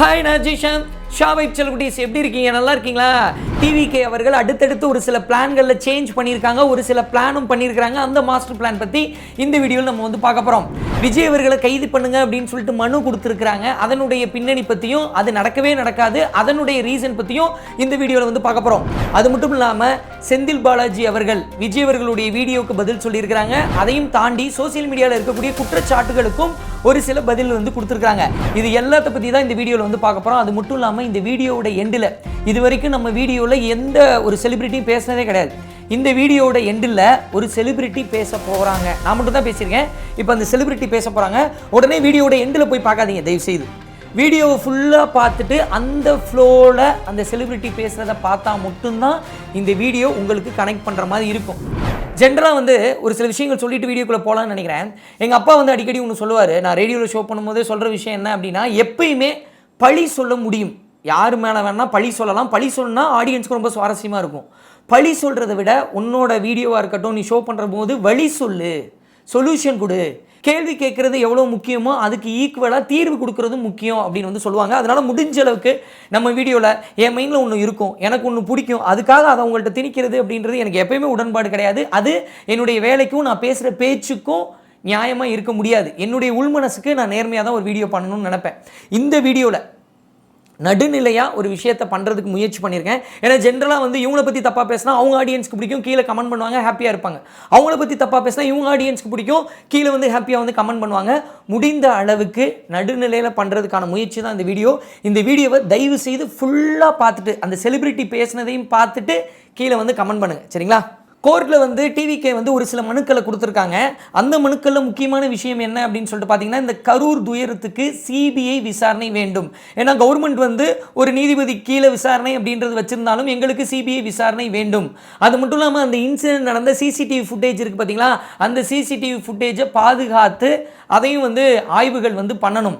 Hi நான் ஷா ஷாவை செல்குட்டீஸ் எப்படி இருக்கீங்க? நல்லா இருக்கீங்களா? டிவிகே அவர்கள் அடுத்தடுத்து ஒரு சில பிளான்களில் சேஞ்ச் பண்ணியிருக்காங்க. ஒரு சில பிளானும் பண்ணியிருக்காங்க அந்த மாஸ்டர் பிளான் பற்றி இந்த வீடியோவில் நம்ம வந்து பார்க்க போகிறோம் விஜய் அவர்களை கைது பண்ணுங்க அப்படின்னு சொல்லிட்டு மனு கொடுத்துருக்குறாங்க. அதனுடைய பின்னணி பற்றியும் அது நடக்கவே நடக்காது. அதனுடைய ரீசன் பற்றியும் இந்த வீடியோவில் வந்து பார்க்க போகிறோம் அது மட்டும் இல்லாமல் செந்தில் பாலாஜி அவர்கள் விஜய் அவர்களுடைய வீடியோவுக்கு பதில் சொல்லியிருக்கிறாங்க. அதையும் தாண்டி சோசியல் மீடியாவில் இருக்கக்கூடிய குற்றச்சாட்டுகளுக்கும் ஒரு சில பதில் வந்து கொடுத்துருக்காங்க இது எல்லாத்த பற்றி தான் இந்த வீடியோவில் வந்து பார்க்க போகிறோம் அது மட்டும் இல்லாமல் இந்த வீடியோவோட எண்டில் இது வரைக்கும் நம்ம வீடியோவில் எந்த ஒரு செலிபிரிட்டியும் பேசினதே கிடையாது. இந்த வீடியோவோட எண்டில் ஒரு செலிபிரிட்டி பேச போகிறாங்க நான் மட்டும் தான் பேசியிருக்கேன். இப்போ அந்த செலிபிரிட்டி பேச போகிறாங்க உடனே வீடியோவோட எண்டில் போய் பார்க்காதீங்க தயவு செய்து வீடியோவை ஃபுல்லாக பார்த்துட்டு அந்த ஃப்ளோவில் அந்த செலிபிரிட்டி பேசுகிறத பார்த்தா மட்டும்தான் இந்த வீடியோ உங்களுக்கு கனெக்ட் பண்ணுற மாதிரி இருக்கும். ஜென்ரலாக வந்து ஒரு சில விஷயங்கள் சொல்லிட்டு வீடியோக்குள்ளே போகலான்னு நினைக்கிறேன். எங்கள் அப்பா வந்து அடிக்கடி ஒன்று சொல்லுவார். நான் ரேடியோவில் ஷோ பண்ணும்போதே சொல்கிற விஷயம் என்ன அப்படின்னா எப்பயுமே பழி சொல்ல முடியும். யார் மேலே வேணால் பழி சொல்லலாம். பழி சொன்னா ஆடியன்ஸ்க்கு ரொம்ப சுவாரஸ்யமாக இருக்கும். பழி சொல்கிறத விட உன்னோட வீடியோவாக இருக்கட்டும் நீ ஷோ பண்ணுற போது வழி சொல்லு. சொல்யூஷன் கொடு. கேள்வி கேட்குறது எவ்வளோ முக்கியமோ அதுக்கு ஈக்குவலாக தீர்வு கொடுக்குறதும் முக்கியம் அப்படின்னு வந்து சொல்லுவாங்க. அதனால் முடிஞ்ச அளவுக்கு நம்ம வீடியோவில் என் மைண்டில் ஒன்று இருக்கும். எனக்கு ஒன்று பிடிக்கும். அதுக்காக அதை உங்கள்கிட்ட திணிக்கிறது அப்படின்றது எனக்கு எப்பயுமே உடன்பாடு கிடையாது. அது என்னுடைய வேலைக்கும் நான் பேசுகிற பேச்சுக்கும் நியாயமாக இருக்க முடியாது. என்னுடைய உள்மனசுக்கு நான் நேர்மையாக தான் ஒரு வீடியோ பண்ணணும்னு நினைப்பேன். இந்த வீடியோவில் நடுநிலையாக ஒரு விஷயத்தை பண்ணுறதுக்கு முயற்சி பண்ணியிருக்கேன். ஏன்னா ஜென்ரலாக வந்து இவங்கள பற்றி தப்பாக பேசினா அவங்க ஆடியன்ஸ்க்கு பிடிக்கும். கீழே கமெண்ட் பண்ணுவாங்க ஹாப்பியாக இருப்பாங்க. அவங்கள பற்றி தப்பாக பேசினா இவங்க ஆடியன்ஸ்க்கு பிடிக்கும். கீழே வந்து ஹாப்பியாக வந்து கமெண்ட் பண்ணுவாங்க. முடிந்த அளவுக்கு நடுநிலையில் பண்ணுறதுக்கான முயற்சி தான் இந்த வீடியோ இந்த வீடியோவை தயவு செய்து ஃபுல்லாக பார்த்துட்டு அந்த செலிபிரிட்டி பேசினதையும் பார்த்துட்டு கீழே வந்து கமெண்ட் பண்ணுங்கள் சரிங்களா? கோர்ட்டில் வந்து டிவிகே வந்து ஒரு சில மனுக்களை கொடுத்துருக்காங்க. அந்த மனுக்களில் முக்கியமான விஷயம் என்ன அப்படின்னு சொல்லிட்டு பார்த்தீங்கன்னா இந்த கரூர் துயரத்துக்கு சிபிஐ விசாரணை வேண்டும். ஏன்னா கவர்மெண்ட் வந்து ஒரு நீதிபதி கீழே விசாரணை அப்படின்றது வச்சுருந்தாலும் எங்களுக்கு சிபிஐ விசாரணை வேண்டும். அது மட்டும் இல்லாமல் அந்த இன்சிடென்ட் நடந்த சிசிடிவி ஃபுட்டேஜ் இருக்குது பார்த்தீங்களா அந்த சிசிடிவி ஃபுட்டேஜை பாதுகாத்து அதையும் வந்து ஆய்வுகள் வந்து பண்ணணும்.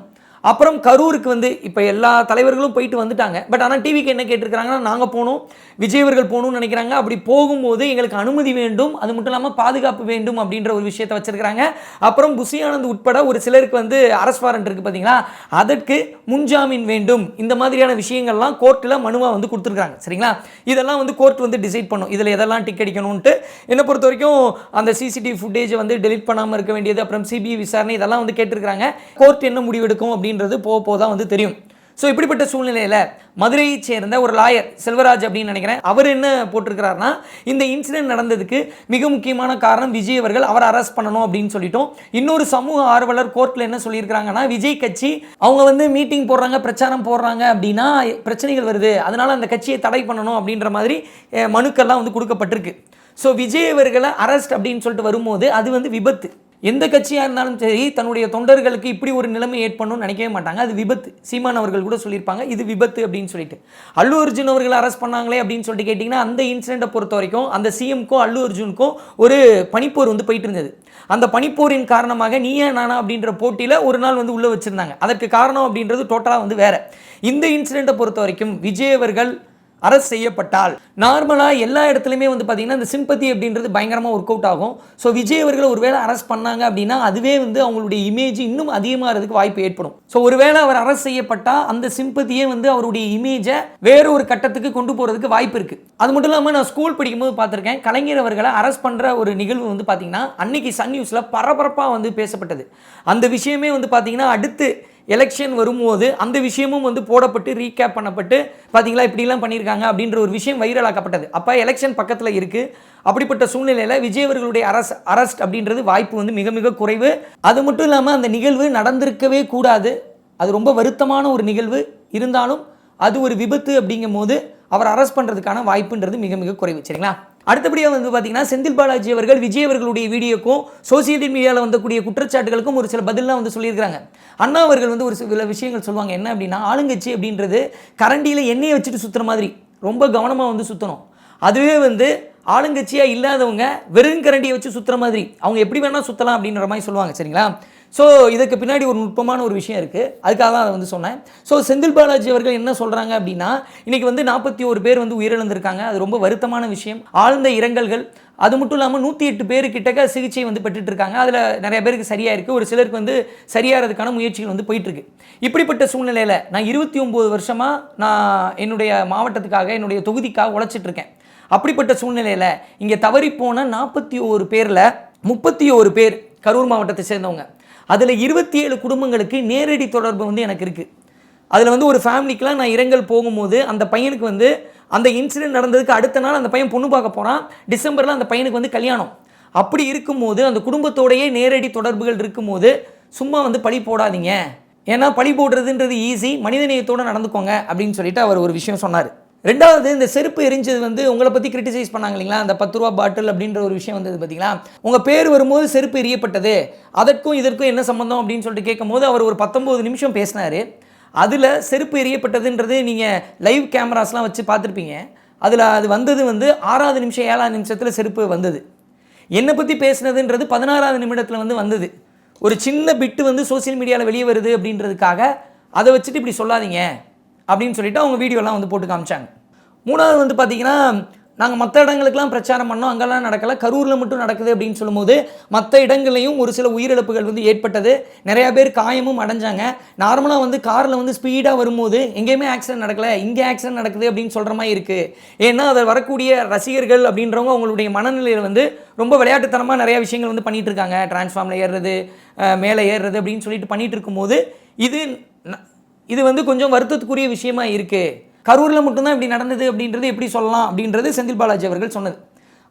அப்புறம் கரூருக்கு வந்து இப்போ எல்லா தலைவர்களும் போயிட்டு வந்துட்டாங்க. பட் ஆனால் டிவிக்கு என்ன கேட்டிருக்கிறாங்கன்னா நாங்கள் போகணும் விஜயவர்கள் போகணும்னு நினைக்கிறாங்க. அப்படி போகும்போது எங்களுக்கு அனுமதி வேண்டும். அது மட்டும் இல்லாமல் பாதுகாப்பு வேண்டும் அப்படின்ற ஒரு விஷயத்தை வச்சுருக்கிறாங்க. அப்புறம் புசியானந்த் உட்பட ஒரு சிலருக்கு வந்து அரசு வாரண்ட் இருக்குது பார்த்தீங்களா அதற்கு முன்ஜாமீன் வேண்டும். இந்த மாதிரியான விஷயங்கள்லாம் கோர்ட்டில் மனுவாக வந்து கொடுத்துருக்காங்க சரிங்களா? இதெல்லாம் வந்து கோர்ட் வந்து டிசைட் பண்ணும். இதில் எதெல்லாம் டிக் அடிக்கணும்ன்ட்டு என்னை பொறுத்த வரைக்கும் அந்த சிசிடிவி ஃபுட்டேஜை வந்து டெலிட் பண்ணாமல் இருக்க வேண்டியது அப்புறம் சிபிஐ விசாரணை இதெல்லாம் வந்து கேட்டிருக்கிறாங்க. கோர்ட் என்ன முடிவெடுக்கும் அப்படின்னு அப்படின்றது போக போக தான் வந்து தெரியும். ஸோ இப்படிப்பட்ட சூழ்நிலையில் மதுரையை சேர்ந்த ஒரு லாயர் செல்வராஜ் அப்படின்னு நினைக்கிறேன் அவர் என்ன போட்டிருக்கிறாருன்னா இந்த இன்சிடென்ட் நடந்ததுக்கு மிக முக்கியமான காரணம் விஜய் அவர்கள் அவரை அரெஸ்ட் பண்ணணும் அப்படின்னு சொல்லிட்டோம். இன்னொரு சமூக ஆர்வலர் கோர்ட்டில் என்ன சொல்லியிருக்கிறாங்கன்னா விஜய் கட்சி அவங்க வந்து மீட்டிங் போடுறாங்க பிரச்சாரம் போடுறாங்க அப்படின்னா பிரச்சனைகள் வருது. அதனால அந்த கட்சியை தடை பண்ணணும் அப்படின்ற மாதிரி மனுக்கள்லாம் வந்து கொடுக்கப்பட்டிருக்கு. ஸோ விஜய் அவர்களை அரெஸ்ட் அப்படின்னு சொல்லிட்டு வரும்போது அது வந்து விபத்து. எந்த கட்சியாக இருந்தாலும் சரி தன்னுடைய தொண்டர்களுக்கு இப்படி ஒரு நிலைமை ஏற்படணும்னு நினைக்கவே மாட்டாங்க. அது விபத்து. சீமான் அவர்கள் கூட சொல்லியிருப்பாங்க இது விபத்து அப்படின்னு சொல்லிட்டு. அல்லு அர்ஜுன் அவர்கள் அரெஸ்ட் பண்ணாங்களே அப்படின்னு சொல்லிட்டு கேட்டிங்கன்னா அந்த இன்சிடெண்ட்டை பொறுத்த வரைக்கும் அந்த சிஎம்க்கும் அல்லு அர்ஜுனுக்கும் ஒரு பனிப்போர் வந்து போயிட்டு இருந்தது. அந்த பனிப்போரின் காரணமாக நீயா நானா அப்படின்ற போட்டியில் ஒரு நாள் வந்து உள்ளே வச்சுருந்தாங்க. அதற்கு காரணம் அப்படின்றது டோட்டலாக வந்து வேற. இந்த இன்சிடெண்ட்டை பொறுத்த வரைக்கும் விஜய் அவர்கள் அரெஸ்ட் செய்யப்பட்டால். நார்மலாக எல்லா இடத்துலையுமே வந்து பார்த்தீங்கன்னா இந்த சிம்பத்தி அப்படின்றது பயங்கரமாக ஒர்க் அவுட் ஆகும். ஸோ விஜய் அவர்களை ஒருவேளை அரெஸ்ட் பண்ணாங்க அப்படின்னா அதுவே வந்து அவங்களுடைய இமேஜ் இன்னும் அதிகமாகிறதுக்கு வாய்ப்பு ஏற்படும். ஸோ ஒருவேளை அவர் அரெஸ்ட் செய்யப்பட்டால் அந்த சிம்பத்தியே வந்து அவருடைய இமேஜை வேற ஒரு கட்டத்துக்கு கொண்டு போகிறதுக்கு வாய்ப்பு இருக்குது அது மட்டும் இல்லாமல் நான் ஸ்கூல் படிக்கும்போது பார்த்துருக்கேன் கலைஞர் அவர்களை அரெஸ்ட் பண்ணுற ஒரு நிகழ்வு வந்து பார்த்தீங்கன்னா அன்னைக்கு சன் நியூஸில் பரபரப்பாக வந்து பேசப்பட்டது. அந்த விஷயமே வந்து பார்த்தீங்கன்னா அடுத்து எலெக்ஷன் வரும்போது அந்த விஷயமும் வந்து போடப்பட்டு ரீகேப் பண்ணப்பட்டு பார்த்தீங்களா இப்படிலாம் பண்ணியிருக்காங்க அப்படின்ற ஒரு விஷயம் வைரலாக்கப்பட்டது அப்போ எலெக்ஷன் பக்கத்தில் இருக்குது அப்படிப்பட்ட சூழ்நிலையில் விஜய் அவர்களுடைய அரஸ் அரஸ்ட் அப்படின்றது வாய்ப்பு வந்து மிக மிக குறைவு. அது மட்டும் இல்லாமல் அந்த நிகழ்வு நடந்திருக்கவே கூடாது. அது ரொம்ப வருத்தமான ஒரு நிகழ்வு. இருந்தாலும் அது ஒரு விபத்து அப்படிங்கும் போது அவர் அரெஸ்ட் பண்ணுறதுக்கான வாய்ப்புன்றது மிக மிக குறைவு. சரிங்களா? அடுத்தபடியாக வந்து பார்த்தீங்கன்னா செந்தில் பாலாஜி அவர்கள் விஜய் அவர்களுடைய வீடியோக்கும் சோசியல் மீடியாவில் வந்தக்கூடிய குற்றச்சாட்டுகளுக்கும் ஒரு சில பதிலாம் வந்து சொல்லியிருக்கிறாங்க. அண்ணா அவர்கள் வந்து ஒரு சில விஷயங்கள் சொல்லுவாங்க. என்ன அப்படின்னா ஆளுங்கட்சி அப்படின்றது கரண்டியில் எண்ணெயை வச்சுட்டு சுற்றுற மாதிரி. ரொம்ப கவனமாக வந்து சுற்றணும் அதுவே வந்து ஆளுங்கட்சியாக இல்லாதவங்க வெறும் கரண்டியை வச்சு சுற்றுற மாதிரி. அவங்க எப்படி வேணால் சுற்றலாம் அப்படின்ற மாதிரி சொல்லுவாங்க சரிங்களா? ஸோ இதுக்கு பின்னாடி ஒரு நுட்பமான ஒரு விஷயம் இருக்குது அதுக்காக தான் அதை வந்து சொன்னேன். ஸோ செந்தில் பாலாஜி அவர்கள் என்ன சொல்கிறாங்க அப்படின்னா இன்றைக்கி வந்து நாற்பத்தி ஒரு பேர் வந்து உயிரிழந்திருக்காங்க. அது ரொம்ப வருத்தமான விஷயம். ஆழ்ந்த இரங்கல்கள். அது மட்டும் இல்லாமல் நூற்றி எட்டு பேர் கிட்டக்க சிகிச்சை வந்து பெற்றுட்டு இருக்காங்க அதில் நிறைய பேருக்கு சரியாக இருக்குது ஒரு சிலருக்கு வந்து சரியாகிறதுக்கான முயற்சிகள் வந்து போயிட்டுருக்கு. இப்படிப்பட்ட சூழ்நிலையில் நான் இருபத்தி ஒம்பது வருஷமாக நான் என்னுடைய மாவட்டத்துக்காக என்னுடைய தொகுதிக்காக உழைச்சிட்ருக்கேன் அப்படிப்பட்ட சூழ்நிலையில் இங்கே தவறி போன நாற்பத்தி ஒரு பேரில் முப்பத்தி ஒரு பேர் கரூர் மாவட்டத்தை சேர்ந்தவங்க. அதில் இருபத்தி ஏழு குடும்பங்களுக்கு நேரடி தொடர்பு வந்து எனக்கு இருக்குது அதில் வந்து ஒரு ஃபேமிலிக்கெலாம் நான் இரங்கல் போகும்போது அந்த பையனுக்கு வந்து அந்த இன்சிடென்ட் நடந்ததுக்கு அடுத்த நாள் அந்த பையன் பொண்ணு பார்க்க போகிறான் டிசம்பரில் அந்த பையனுக்கு வந்து கல்யாணம். அப்படி இருக்கும்போது அந்த குடும்பத்தோடையே நேரடி தொடர்புகள் இருக்கும்போது சும்மா வந்து பழி போடாதீங்க. ஏன்னா பழி போடுறதுன்றது ஈஸி மனிதநேயத்தோடு நடந்துக்கோங்க அப்படின்னு சொல்லிட்டு அவர் ஒரு விஷயம் சொன்னார். ரெண்டாவது இந்த செருப்பு எரிஞ்சது வந்து உங்களை பற்றி கிரிட்டிசைஸ் பண்ணாங்க இல்லைங்களா? அந்த பத்து ரூபா பாட்டில் அப்படின்ற ஒரு விஷயம் வந்தது பார்த்தீங்களா உங்கள் பேர் வரும்போது செருப்பு எரியப்பட்டது. அதற்கும் இதற்கும் என்ன சம்மந்தம் அப்படின்னு சொல்லிட்டு கேட்கும்போது அவர் ஒரு பத்தொம்போது நிமிஷம் பேசினார். அதில் செருப்பு எரியப்பட்டதுன்றது நீங்கள் லைவ் கேமராஸ்லாம் வச்சு பார்த்துருப்பீங்க. அதில் அது வந்தது வந்து ஆறாவது நிமிஷம் ஏழாவது நிமிஷத்தில் செருப்பு வந்தது. என்னை பற்றி பேசுனதுன்றது பதினாறாவது நிமிடத்தில் வந்து வந்தது. ஒரு சின்ன பிட்டு வந்து சோஷியல் மீடியாவில் வெளியே வருது அப்படின்றதுக்காக அதை வச்சுட்டு இப்படி சொல்லாதீங்க. அப்படின்னு சொல்லிட்டு அவங்க வீடியோலாம் வந்து போட்டு காமிச்சாங்க. மூணாவது வந்து பார்த்தீங்கன்னா நாங்கள் மற்ற இடங்களுக்கெல்லாம் பிரச்சாரம் பண்ணோம் அங்கெல்லாம் நடக்கல கரூரில் மட்டும் நடக்குது அப்படின்னு சொல்லும்போது மற்ற இடங்கள்லையும் ஒரு சில உயிரிழப்புகள் வந்து ஏற்பட்டது. நிறையா பேர் காயமும் அடைஞ்சாங்க. நார்மலாக வந்து காரில் வந்து ஸ்பீடாக வரும்போது எங்கேயுமே ஆக்சிடென்ட் நடக்கலை இங்கே ஆக்சிடென்ட் நடக்குது அப்படின்னு சொல்கிற மாதிரி இருக்குது ஏன்னா அதில் வரக்கூடிய ரசிகர்கள் அப்படின்றவங்க அவங்களுடைய மனநிலையில் வந்து ரொம்ப விளையாட்டுத்தனமாக நிறையா விஷயங்கள் வந்து பண்ணிகிட்டு இருக்காங்க. டிரான்ஸ்ஃபார்மில் ஏறுறது மேலே ஏறுறது அப்படின்னு சொல்லிட்டு பண்ணிகிட்டு இருக்கும்போது இது இது வந்து கொஞ்சம் வருத்தத்துக்குரிய விஷயமா இருக்குது கரூரில் மட்டும்தான் இப்படி நடந்தது அப்படின்றது எப்படி சொல்லலாம் அப்படின்றது செந்தில் பாலாஜி அவர்கள் சொன்னது.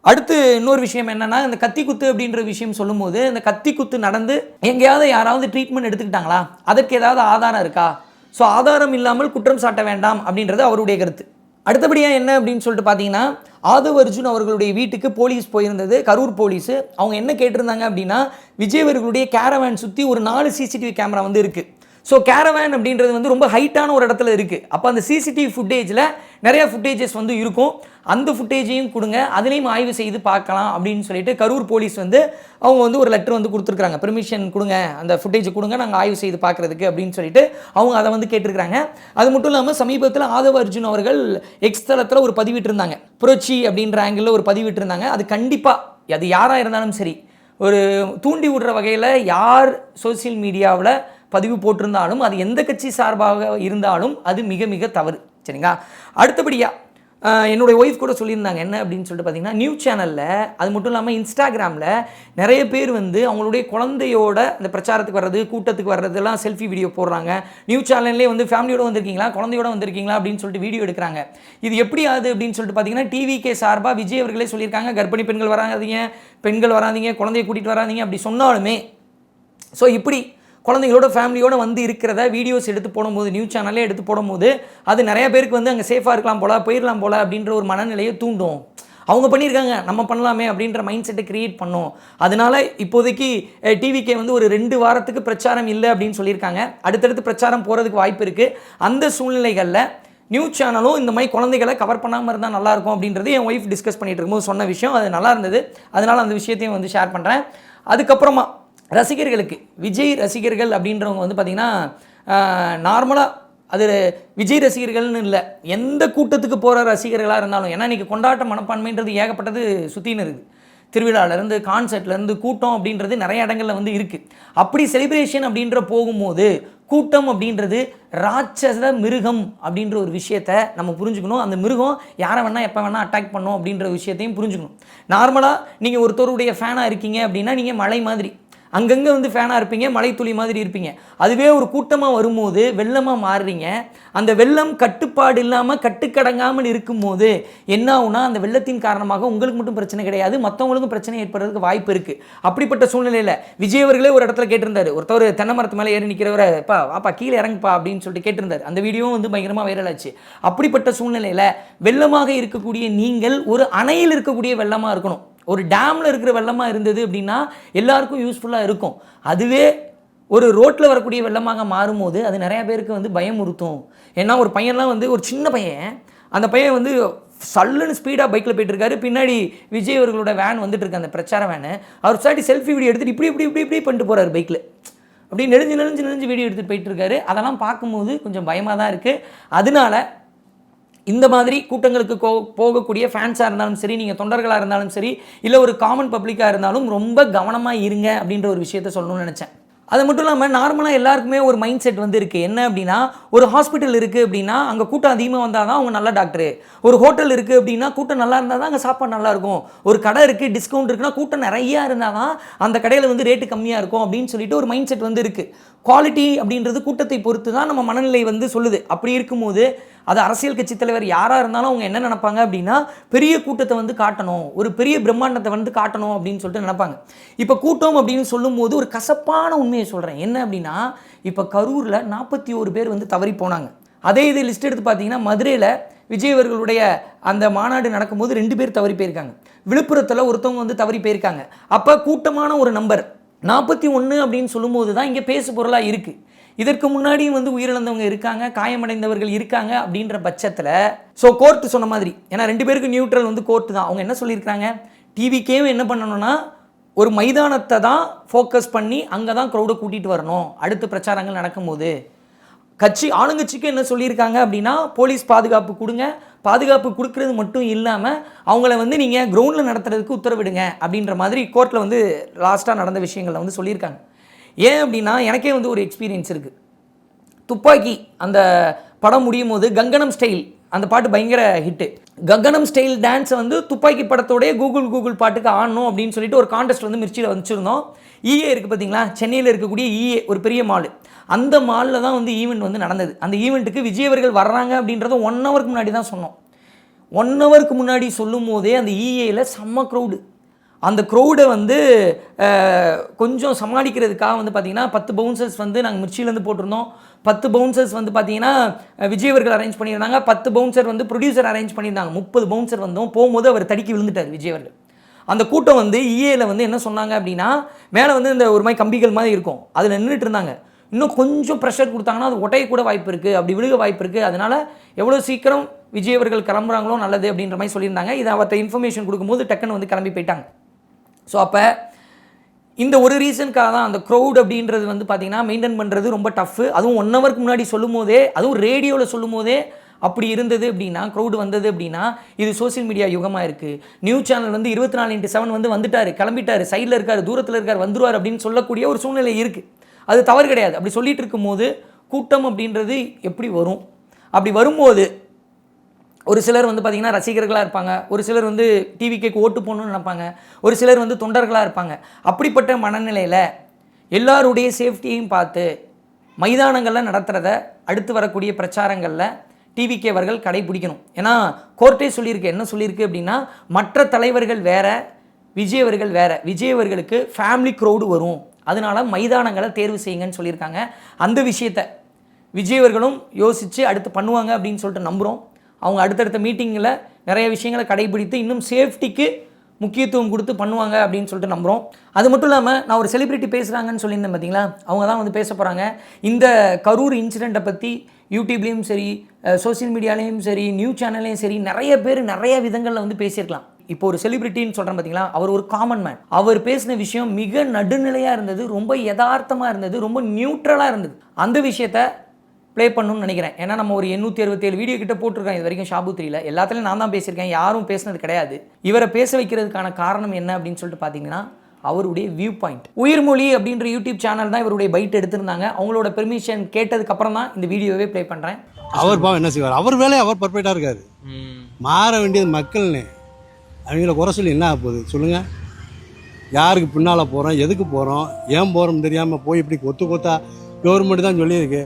அடுத்து இன்னொரு விஷயம் என்னென்னா இந்த கத்தி குத்து அப்படின்ற விஷயம் சொல்லும்போது இந்த கத்தி குத்து நடந்து எங்கேயாவது யாராவது ட்ரீட்மெண்ட் எடுத்துக்கிட்டாங்களா? அதற்கு ஏதாவது ஆதாரம் இருக்கா? ஸோ ஆதாரம் இல்லாமல் குற்றம் சாட்ட வேண்டாம் அப்படின்றது அவருடைய கருத்து. அடுத்தபடியாக என்ன அப்படின்னு சொல்லிட்டு பார்த்தீங்கன்னா ஆதவ் அர்ஜுன் அவர்களுடைய வீட்டுக்கு போலீஸ் போயிருந்தது கரூர் போலீஸ். அவங்க என்ன கேட்டிருந்தாங்க அப்படின்னா விஜய் அவர்களுடைய கேரவேன் சுற்றி ஒரு நாலு சிசிடிவி கேமரா வந்து இருக்குது ஸோ கேரவேன் அப்படின்றது வந்து ரொம்ப ஹைட்டான ஒரு இடத்துல இருக்குது அப்போ அந்த சிசிடிவி ஃபுட்டேஜில் நிறையா ஃபுட்டேஜஸ் வந்து இருக்கும். அந்த ஃபுட்டேஜையும் கொடுங்க. அதுலேயும் ஆய்வு செய்து பார்க்கலாம் அப்படின்னு சொல்லிட்டு கரூர் போலீஸ் வந்து அவங்க வந்து ஒரு லெட்டர் வந்து கொடுத்துருக்காங்க பெர்மிஷன் கொடுங்க. அந்த ஃபுட்டேஜ் கொடுங்க. நாங்கள் ஆய்வு செய்து பார்க்குறதுக்கு அப்படின்னு சொல்லிட்டு அவங்க அதை வந்து கேட்டிருக்கிறாங்க. அது மட்டும் இல்லாமல் சமீபத்தில் ஆதவ அர்ஜுன் அவர்கள் எக்ஸ் தளத்தில் ஒரு பதிவிட்டிருந்தாங்க. புரட்சி அப்படின்ற ஆங்கிளில் ஒரு பதிவிட்டிருந்தாங்க. அது கண்டிப்பாக அது யாராக இருந்தாலும் சரி ஒரு தூண்டி விடுற வகையில் யார் சோஷியல் மீடியாவில் பதிவு போட்டிருந்தாலும் அது எந்த கட்சி சார்பாக இருந்தாலும் அது மிக மிக தவறு. சரிங்களா? அடுத்தபடியாக என்னுடைய ஒய்ஃப் கூட சொல்லியிருந்தாங்க என்ன? அப்படின்னு சொல்லிட்டு பார்த்தீங்கன்னா நியூஸ் சேனலில் அது மட்டும் இல்லாமல் இன்ஸ்டாகிராமில் நிறைய பேர் வந்து அவங்களுடைய குழந்தையோட அந்த பிரச்சாரத்துக்கு வர்றது கூட்டத்துக்கு வர்றதெல்லாம் செல்ஃபி வீடியோ போடுறாங்க. நியூஸ் சேனல்லே வந்து ஃபேமிலியோட வந்திருக்கீங்களா? குழந்தையோட வந்திருக்கீங்களா? அப்படின்னு சொல்லிட்டு வீடியோ எடுக்கிறாங்க. இது எப்படி ஆகுது அப்படின்னு சொல்லிட்டு பார்த்தீங்கன்னா டிவிகே சார்பாக விஜய் அவர்களே சொல்லியிருக்காங்க. கர்ப்பிணி பெண்கள் வராதீங்க பெண்கள் வராதீங்க குழந்தைய கூட்டிகிட்டு வராதீங்க அப்படி சொன்னாலுமே ஸோ இப்படி குழந்தைங்களோட ஃபேமிலியோட வந்து இருக்கிறத வீடியோஸ் எடுத்து போடும்போது நியூஸ் சேனலே எடுத்து போடும்போது அது நிறைய பேருக்கு வந்து அங்கே சேஃபாக இருக்கலாம் போல போயிடலாம் போல அப்படின்ற ஒரு மனநிலையை தூண்டும். அவங்க பண்ணியிருக்காங்க நம்ம பண்ணலாமே அப்படின்ற மைண்ட் செட்டை கிரியேட் பண்ணோம். அதனால இப்போதைக்கு டிவிக்கே வந்து ஒரு ரெண்டு வாரத்துக்கு பிரச்சாரம் இல்லை அப்படின்னு சொல்லியிருக்காங்க. அடுத்தடுத்து பிரச்சாரம் போகிறதுக்கு வாய்ப்பு இருக்குது அந்த சூழ்நிலைகளில் நியூஸ் சேனலும் இந்த மாதிரி குழந்தைகளை கவர் பண்ணாமல் இருந்தால் நல்லாயிருக்கும் அப்படின்றது என் ஒய்ஃப் டிஸ்கஸ் பண்ணிட்டு இருக்கும்போது சொன்ன விஷயம். அது நல்லா இருந்தது. அதனால் அந்த விஷயத்தையும் வந்து ஷேர் பண்ணுறேன் அதுக்கப்புறமா ரசிகர்களுக்கு விஜய் ரசிகர்கள் அப்படின்றவங்க வந்து பார்த்திங்கன்னா நார்மலாக அது விஜய் ரசிகர்கள்னு இல்லை. எந்த கூட்டத்துக்கு போகிற ரசிகர்களாக இருந்தாலும் ஏன்னா இன்றைக்கி கொண்டாட்ட மனப்பான்மைன்றது ஏகப்பட்டது சுற்றின்னு இருக்குது. திருவிழாவிலேருந்து கான்சர்ட்லேருந்து கூட்டம் அப்படின்றது நிறைய இடங்கள்ல வந்து இருக்குது அப்படி செலிப்ரேஷன் அப்படின்ற போகும்போது கூட்டம் அப்படின்றது ராட்சச மிருகம் அப்படின்ற ஒரு விஷயத்த நம்ம புரிஞ்சுக்கணும். அந்த மிருகம் யாரை வேணால் எப்போ வேணால் அட்டாக் பண்ணும் அப்படின்ற விஷயத்தையும் புரிஞ்சுக்கணும். நார்மலாக நீங்கள் ஒருத்தருடைய ஃபேனாக இருக்கீங்க அப்படின்னா நீங்கள் மலை மாதிரி அங்கங்கே வந்து ஃபேனாக இருப்பீங்க மலைத்துளி மாதிரி இருப்பீங்க. அதுவே ஒரு கூட்டமாக வரும்போது வெள்ளமாக மாறுறீங்க. அந்த வெள்ளம் கட்டுப்பாடு இல்லாமல் கட்டுக்கடங்காமல் இருக்கும்போது என்ன ஆகுனா அந்த வெள்ளத்தின் காரணமாக உங்களுக்கு மட்டும் பிரச்சனை கிடையாது மற்றவங்களுக்கும் பிரச்சனை ஏற்படுறதுக்கு வாய்ப்பு இருக்குது அப்படிப்பட்ட சூழ்நிலையில் விஜய் அவர்களே ஒரு இடத்துல கேட்டிருந்தாரு. ஒருத்தவர் தென்னை மரத்து மேலே ஏறி நிற்கிறவரை பா வாப்பா கீழே இறங்குப்பா அப்படின்னு சொல்லிட்டு கேட்டிருந்தார். அந்த வீடியோவும் வந்து பயங்கரமாக வைரல் ஆச்சு. அப்படிப்பட்ட சூழ்நிலையில் வெள்ளமாக இருக்கக்கூடிய நீங்கள் ஒரு அணையில் இருக்கக்கூடிய வெள்ளமாக இருக்கணும். ஒரு டேமில் இருக்கிற வெள்ளமாக இருந்தது அப்படின்னா எல்லாருக்கும் யூஸ்ஃபுல்லாக இருக்கும். அதுவே ஒரு ரோட்டில் வரக்கூடிய வெள்ளமாக மாறும்போது அது நிறையா பேருக்கு வந்து பயமுறுத்தும். ஏன்னா ஒரு பையன்லாம் வந்து ஒரு சின்ன பையன் அந்த பையன் வந்து சல்லுன்னு ஸ்பீடாக பைக்கில் போயிட்டுருக்காரு பின்னாடி விஜய் அவர்களோட வேன் வந்துட்டு இருக்கு அந்த பிரச்சார வேனு அவர் சாட்டி செல்ஃபி வீடியோ எடுத்துட்டு இப்படி இப்படி இப்படி இப்படி பண்ணிட்டு போகிறார் பைக்கில் அப்படி நெளிஞ்சு நெளிஞ்சு நெளிஞ்சு வீடியோ எடுத்துகிட்டு போயிட்டுருக்காரு அதெல்லாம் பார்க்கும்போது கொஞ்சம் பயமாக தான் இருக்குது அதனால இந்த மாதிரி கூட்டங்களுக்கு போகக்கூடிய ஃபேன்ஸாக இருந்தாலும் சரி நீங்கள் தொண்டர்களாக இருந்தாலும் சரி இல்லை ஒரு காமன் பப்ளிக்காக இருந்தாலும் ரொம்ப கவனமாக இருங்க அப்படின்ற ஒரு விஷயத்த சொல்லணும்னு நினச்சேன். அது மட்டும் இல்லாமல் நார்மலாக எல்லாருக்குமே ஒரு மைண்ட் செட் வந்து இருக்குது என்ன அப்படின்னா ஒரு ஹாஸ்பிட்டல் இருக்குது அப்படின்னா அங்கே கூட்டம் அதிகமாக வந்தால் தான் அவங்க நல்ல டாக்டரு ஒரு ஹோட்டல் இருக்குது அப்படின்னா கூட்டம் நல்லா இருந்தால் தான் அங்கே சாப்பாடு நல்லாயிருக்கும் ஒரு கடை இருக்குது டிஸ்கவுண்ட் இருக்குன்னா கூட்டம் நிறையா இருந்தால் தான் அந்த கடையில் வந்து ரேட்டு கம்மியாக இருக்கும் அப்படின்னு சொல்லிட்டு ஒரு மைண்ட் செட் வந்து இருக்குது குவாலிட்டி அப்படின்றது கூட்டத்தை பொறுத்து தான் நம்ம மனநிலை வந்து சொல்லுது. அப்படி இருக்கும்போது அது அரசியல் கட்சி தலைவர் யாராக இருந்தாலும் அவங்க என்ன நினைப்பாங்க அப்படின்னா பெரிய கூட்டத்தை வந்து காட்டணும் ஒரு பெரிய பிரம்மாண்டத்தை வந்து காட்டணும் அப்படின்னு சொல்லிட்டு நினைப்பாங்க. இப்போ கூட்டம் அப்படின்னு சொல்லும்போது ஒரு கசப்பான உண்மையை சொல்கிறேன் என்ன அப்படின்னா இப்போ கரூரில் நாற்பத்தி ஒரு பேர் வந்து தவறி போனாங்க. அதே இது லிஸ்ட் எடுத்து பார்த்தீங்கன்னா மதுரையில் விஜய் அவர்களுடைய அந்த மாநாடு நடக்கும்போது ரெண்டு பேர் தவறி போயிருக்காங்க. விழுப்புரத்தில் ஒருத்தவங்க வந்து தவறி போயிருக்காங்க. அப்போ கூட்டமான ஒரு நம்பர் நாற்பத்தி ஒன்று அப்படின்னு சொல்லும்போது தான் இங்கே பேசு பொருளாக இருக்குது இதற்கு முன்னாடியும் வந்து உயிரிழந்தவங்க இருக்காங்க காயமடைந்தவர்கள் இருக்காங்க அப்படின்ற பட்சத்தில் ஸோ கோர்ட்டு சொன்ன மாதிரி ஏன்னா ரெண்டு பேருக்கு நியூட்ரல் வந்து கோர்ட்டு தான். அவங்க என்ன சொல்லியிருக்காங்க டிவிக்கேவும் என்ன பண்ணணும்னா ஒரு மைதானத்தை தான் ஃபோக்கஸ் பண்ணி அங்கே தான் க்ரௌடை கூட்டிகிட்டு வரணும். அடுத்த பிரச்சாரங்கள் நடக்கும்போது. கட்சி ஆளுங்கட்சிக்கு என்ன சொல்லியிருக்காங்க அப்படின்னா போலீஸ் பாதுகாப்பு கொடுங்க. பாதுகாப்பு கொடுக்கறது மட்டும் இல்லாமல் அவங்கள வந்து நீங்கள் கிரவுண்டில் நடத்துறதுக்கு உத்தரவிடுங்க. அப்படின்ற மாதிரி கோர்ட்டில் வந்து லாஸ்ட்டாக நடந்த விஷயங்களை வந்து சொல்லியிருக்காங்க. ஏன் அப்படின்னா எனக்கே வந்து ஒரு எக்ஸ்பீரியன்ஸ் இருக்குது துப்பாக்கி அந்த படம் முடியும் போது கங்கனம் ஸ்டைல் அந்த பாட்டு பயங்கர ஹிட்டு கங்கனம் ஸ்டைல் டான்ஸை வந்து துப்பாக்கி படத்தோடய கூகுள் கூகுள் பாட்டுக்கு ஆடணும் அப்படின்னு சொல்லிட்டு ஒரு காண்டெஸ்ட் வந்து மிர்ச்சியில் வச்சுருந்தோம். இஏ இருக்குது பார்த்தீங்களா சென்னையில் இருக்கக்கூடிய இஏ ஒரு பெரிய மால் அந்த மாலில் தான் வந்து ஈவெண்ட் வந்து நடந்தது. அந்த ஈவெண்ட்டுக்கு விஜயவர்கள் வர்றாங்க அப்படின்றத ஒன் ஹவருக்கு முன்னாடி தான் சொன்னோம். ஒன் ஹவருக்கு முன்னாடி சொல்லும் போதே அந்த e இஏயில் செம்ம க்ரௌடு அந்த க்ரௌடை வந்து கொஞ்சம் சமாளிக்கிறதுக்காக வந்து பார்த்திங்கன்னா பத்து பவுன்சர்ஸ் வந்து நாங்கள் மிர்ச்சியிலேருந்து போட்டிருந்தோம். பத்து பவுன்சர்ஸ் வந்து பார்த்தீங்கன்னா விஜயவர்கள் அரேஞ்ச் பண்ணியிருந்தாங்க. பத்து பவுன்சர் வந்து ப்ரொடியூசர் அரேஞ்ச் பண்ணியிருந்தாங்க. முப்பது பவுன்சர் வந்தோம். போகும்போது அவர் தடுக்கி விழுந்துட்டார் விஜயவர்கள் அந்த கூட்டம் வந்து இஏல வந்து என்ன சொன்னாங்க அப்படின்னா மேலே வந்து இந்த ஒரு மாதிரி கம்பிகள் மாதிரி இருக்கும். அதில் நின்றுட்டு இருந்தாங்க. இன்னும் கொஞ்சம் ப்ரெஷர் கொடுத்தாங்கன்னா அது ஒட்டையக்கூட வாய்ப்பு இருக்குது அப்படி விழுக வாய்ப்பு இருக்குது அதனால் எவ்வளோ சீக்கிரம் விஜய் அவர்கள் கிளம்புறாங்களோ நல்லது அப்படின்ற மாதிரி சொல்லியிருந்தாங்க. இதை அவர்கிட்ட இன்ஃபர்மேஷன் கொடுக்கும்போது டக்குன்னு வந்து கிளம்பி போயிட்டாங்க. ஸோ அப்போ இந்த ஒரு ரீசனுக்காக தான் அந்த க்ரௌட் அப்படின்றது வந்து பார்த்தீங்கன்னா மெயின்டைன் பண்ணுறது ரொம்ப டஃப்பு அதுவும் ஒன் ஹவருக்கு முன்னாடி சொல்லும் போதே அதுவும் ரேடியோவில் சொல்லும் போதே அப்படி இருந்தது அப்படின்னா க்ரௌடு வந்தது அப்படின்னா இது சோஷியல் மீடியா யுகமாக இருக்குது நியூஸ் சேனல் வந்து இருபத்தி நாலு இன்ட்டு செவன் வந்து வந்துட்டார் கிளம்பிட்டார் சைடில் இருக்கார் தூரத்தில் இருக்கார் வந்துருவார் அப்படின்னு சொல்லக்கூடிய ஒரு சூழ்நிலை இருக்குது அது தவறு கிடையாது. அப்படி சொல்லிகிட்டு இருக்கும்போது கூட்டம் அப்படின்றது எப்படி வரும்? அப்படி வரும்போது ஒரு சிலர் வந்து பார்த்திங்கன்னா ரசிகர்களாக இருப்பாங்க. ஒரு சிலர் வந்து டிவிக்கு ஓட்டு போகணுன்னு நினைப்பாங்க. ஒரு சிலர் வந்து தொண்டர்களாக இருப்பாங்க. அப்படிப்பட்ட மனநிலையில் எல்லாருடைய சேஃப்டியையும் பார்த்து மைதானங்களில் நடத்துகிறத அடுத்து வரக்கூடிய பிரச்சாரங்களில் டிவிகே அவர்கள் கடைபிடிக்கணும். ஏன்னா கோர்ட்டே சொல்லியிருக்கு. என்ன சொல்லியிருக்கு அப்படின்னா மற்ற தலைவர்கள் வேற விஜய் அவர்கள் வேற. விஜய் அவர்களுக்கு ஃபேமிலி க்ரௌடு வரும். அதனால் மைதானங்களை தேர்வு செய்யுங்கன்னு சொல்லியிருக்காங்க. அந்த விஷயத்தை விஜய் அவர்களும் யோசித்து அடுத்து பண்ணுவாங்க அப்படின்னு சொல்லிட்டு நம்புகிறோம் அவங்க அடுத்தடுத்த மீட்டிங்கில் நிறைய விஷயங்களை கடைபிடித்து இன்னும் சேஃப்டிக்கு முக்கியத்துவம் கொடுத்து பண்ணுவாங்க அப்படின்னு சொல்லிட்டு நம்புகிறோம் அது மட்டும் இல்லாமல் நான் ஒரு செலிபிரிட்டி பேசுகிறாங்கன்னு சொல்லியிருந்தேன் பார்த்தீங்களா அவங்க தான் வந்து பேச போகிறாங்க இந்த கரூர் இன்சிடெண்ட்டை பற்றி யூடியூப்லேயும் சரி சோஷியல் மீடியாலேயும் சரி நியூஸ் சேனல்லையும் சரி நிறைய பேர் நிறைய விதங்களில் வந்து பேசியிருக்கலாம். இப்போ ஒரு செலிபிரிட்டின்னு சொல்கிறேன் பார்த்தீங்களா அவர் ஒரு காமன் மேன் அவர் பேசின விஷயம் மிக நடுநிலையாக இருந்தது ரொம்ப யதார்த்தமாக இருந்தது ரொம்ப நியூட்ரலாக இருந்தது. அந்த விஷயத்த ப்ளே பண்ணணும்னு நினைக்கிறேன். ஏன்னா நம்ம ஒரு எண்ணூற்றி அறுபத்தேழு வீடியோ கிட்ட போட்டிருக்கோம். இது வரைக்கும் ஷாபு த்ரீல எல்லாத்துலையும் நான் தான் பேசியிருக்கேன். யாரும் பேசினது கிடையாது. இவரை பேச வைக்கிறதுக்கான காரணம் என்ன அப்படின்னு சொல்லிட்டு பார்த்தீங்கன்னா அவருடைய வியூ பாயிண்ட் உயிர்மொழி அப்படின்ற யூடியூப் சேனல் தான் இவருடைய பைட் எடுத்திருந்தாங்க. அவங்களோட பெர்மிஷன் கேட்டதுக்கு அப்புறம் தான் இந்த வீடியோவே ப்ளே பண்ணுறேன் அவர் பாவம் என்ன செய்வார்? அவர் வேலையை அவர் பர்ஃபெக்டாக இருக்காரு. மாற வேண்டியது மக்கள்னு. அவங்கள குறை சொல்லி என்ன ஆக போகுது? சொல்லுங்கள் யாருக்கு பின்னால் போகிறோம் எதுக்கு போகிறோம் ஏன் போகிறோம்னு தெரியாமல் போய் இப்படி கொத்து கொத்தா கவர்மெண்ட் தான் சொல்லியிருக்கு.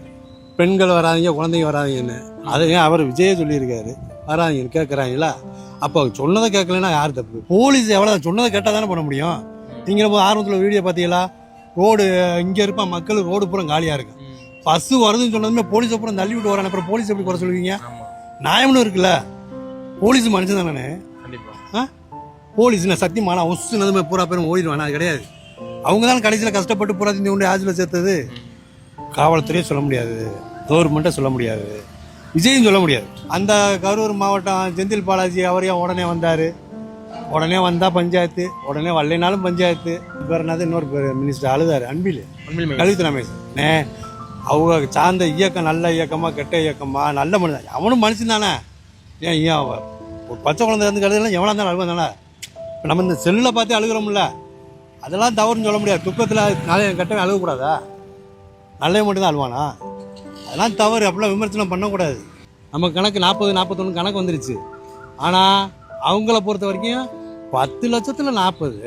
பெண்கள் வராதீங்க குழந்தைங்க வராதீங்கன்னு. அதை ஏன் அவர் விஜயே சொல்லியிருக்காரு. வராதீங்கன்னு கேட்குறாங்களா அப்போ சொன்னதை கேட்கலன்னா யார் தப்பு? போலீஸ் எவ்வளோ சொன்னதை கேட்டால் தானே பண்ண முடியும்? நீங்கள் போய் ஆரம்பத்தில் வீடியோ பார்த்தீங்களா? ரோடு இங்கே இருப்பா மக்கள் ரோடு பூரா காலியாக இருக்கு பஸ்ஸு வருதுன்னு சொன்னதுமே போலீஸ் அப்புறம் தள்ளி விட்டு வரானே அப்புறம் போலீஸ் எப்படி குறை சொல்லுவீங்க? நியாயம்னு இருக்குல்ல. போலீஸ் மனுஷன் தானே. ஆ? போலீஸ்னா சத்தியமான ஒசுனதுமே பூரா பேரும் ஓடிடுவானா? அது கிடையாது. அவங்க தான் கடைசியில் கஷ்டப்பட்டு பூரா இந்த ஒன்று ஆஜில் சேர்த்தது. காவல்துறையே சொல்ல முடியாது. கவர்மெண்ட்டை சொல்ல முடியாது. விஜயும் சொல்ல முடியாது. அந்த கரூர் மாவட்டம் செந்தில் பாலாஜி அவர் ஏன் உடனே வந்தார். உடனே வந்தால் பஞ்சாயத்து உடனே வரலைனாலும் பஞ்சாயத்து. இப்போ என்னது? இன்னொரு பேர் மினிஸ்டர் அழுதாரு அன்பில். கல்வித்துறை அமைச்சர் நே அவங்க சார்ந்த இயக்கம் நல்ல இயக்கமா கெட்ட இயக்கமா நல்ல மனிதன். அவனும் மனுஷன் தானே. ஏன் ஏன் ஒரு பச்சை குழந்தை இருந்து கழுதலாம் எவனா இருந்தாலும் அழுவன் தானே. இப்போ நம்ம இந்த செல்லில் பார்த்து அழுகிறோம்ல. அதெல்லாம் தவறுன்னு சொல்ல முடியாது. துக்கத்தில் நல்ல கெட்டவன் அழுகக்கூடாதா? நல்லவன் மட்டும்தான் அழுவானா? அதெல்லாம் தவறு அப்படிலாம் விமர்சனம் பண்ணக்கூடாது. நம்ம கணக்கு நாற்பது நாற்பத்தொன்று கணக்கு வந்துருச்சு. ஆனால் அவங்கள பொறுத்த வரைக்கும் பத்து லட்சத்தில் நாற்பது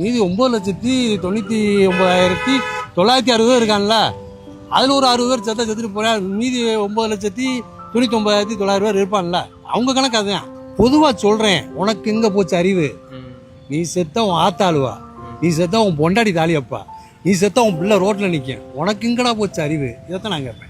மீதி ஒம்பது லட்சத்தி தொண்ணூற்றி ஒம்பதாயிரத்தி தொள்ளாயிரத்தி அறுபது இருக்கான்ல. அதில் ஒரு அறுபது பேர் செத்த செத்துட்டு போறா மீதி ஒம்பது லட்சத்தி தொண்ணூற்றி ஒம்பதாயிரத்தி தொள்ளாயிரம் பேர் இருப்பான்ல. அவங்க கணக்கு அதுதான். பொதுவாக சொல்கிறேன் உனக்கு எங்கே போச்சு அறிவு. நீ செத்த உன் ஆத்தா அழுவா. நீ செத்த உன் பொண்டாடி தாலியப்பா. நீ செத்த உன் பிள்ளை ரோட்டில் நிற்கும் உனக்கு எங்கடா போச்சு அறிவு. இதைத்தான் நான் கேட்பேன்.